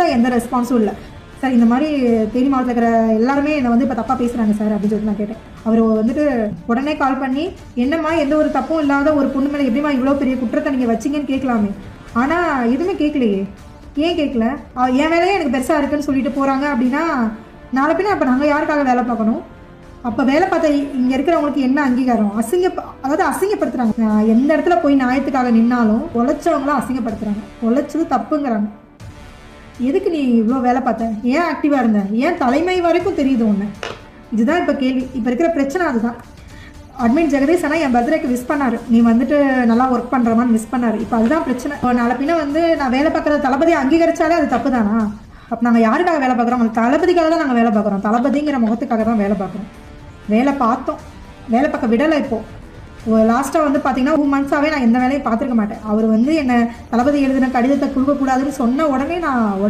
பெருசாக எந்த ரெஸ்பான்ஸும் இல்லை. சார் இந்த மாதிரி தேனி மாவட்டத்தில் இருக்கிற எல்லாருமே என்னை வந்து இப்போ தப்பாக பேசுகிறாங்க சார் அப்படின்னு சொல்லிட்டு நான் கேட்டேன். அவர் வந்துட்டு உடனே கால் பண்ணி என்னம்மா எந்த ஒரு தப்பும் இல்லாத ஒரு பொண்ணு மேலே எப்படிம்மா இவ்வளோ பெரிய குற்றத்தை நீங்கள் வச்சிங்கன்னு கேட்கலாமே? ஆனால் எதுவுமே கேட்கலையே. ஏன் கேட்கல? என் வேலையே எனக்கு பெருசாக இருக்குன்னு சொல்லிட்டு போகிறாங்க அப்படின்னா நாளை பின்ன அப்போ நாங்கள் யாருக்காக வேலை பார்க்கணும்? அப்போ வேலை பார்த்தா இங்கே இருக்கிறவங்களுக்கு என்ன அங்கீகாரம்? அசிங்க அதாவது அசிங்கப்படுத்துகிறாங்க எந்த இடத்துல போய் நியாயத்துக்காக நின்னாலும் உழைச்சவங்களும் அசிங்கப்படுத்துகிறாங்க உழைச்சது தப்புங்கிறாங்க. எதுக்கு நீ இவ்வளோ வேலை பார்த்த? ஏன் ஆக்டிவாக இருந்த? ஏன் தலைமை வரைக்கும் தெரியுது ஒன்று இதுதான் இப்போ கேள்வி. இப்போ இருக்கிற பிரச்சனை அதுதான். அட்மின் ஜெகதீஷ் ஆனால் என் பர்த்டேக்கு மிஸ் பண்ணார். நீ வந்துட்டு நல்லா ஒர்க் பண்ணுறமான்னு மிஸ் பண்ணார். இப்போ அதுதான் பிரச்சனை. இப்போ நாளை வந்து நான் வேலை பார்க்குற தளபதி அங்கீகரித்தாலே அது தப்பு தானா அப்போ நாங்கள் யாருக்காக வேலை பார்க்குறோம்? அவங்க தளபதிக்காக தான் நாங்கள் வேலை பார்க்குறோம். தளபதிங்கிற முகத்துக்காக தான் வேலை பார்க்குறோம். வேலை பார்த்தோம். வேலை பார்க்க விடலை இப்போது லாஸ்ட்டாக வந்து பார்த்தீங்கன்னா டூ மந்த்ஸாகவே நான் எந்த வேலையும் பார்த்துருக்க மாட்டேன். அவர் வந்து என்னை தளபதி எழுதின கடிதத்தை கொடுக்கக்கூடாதுன்னு சொன்ன உடனே நான் உடனே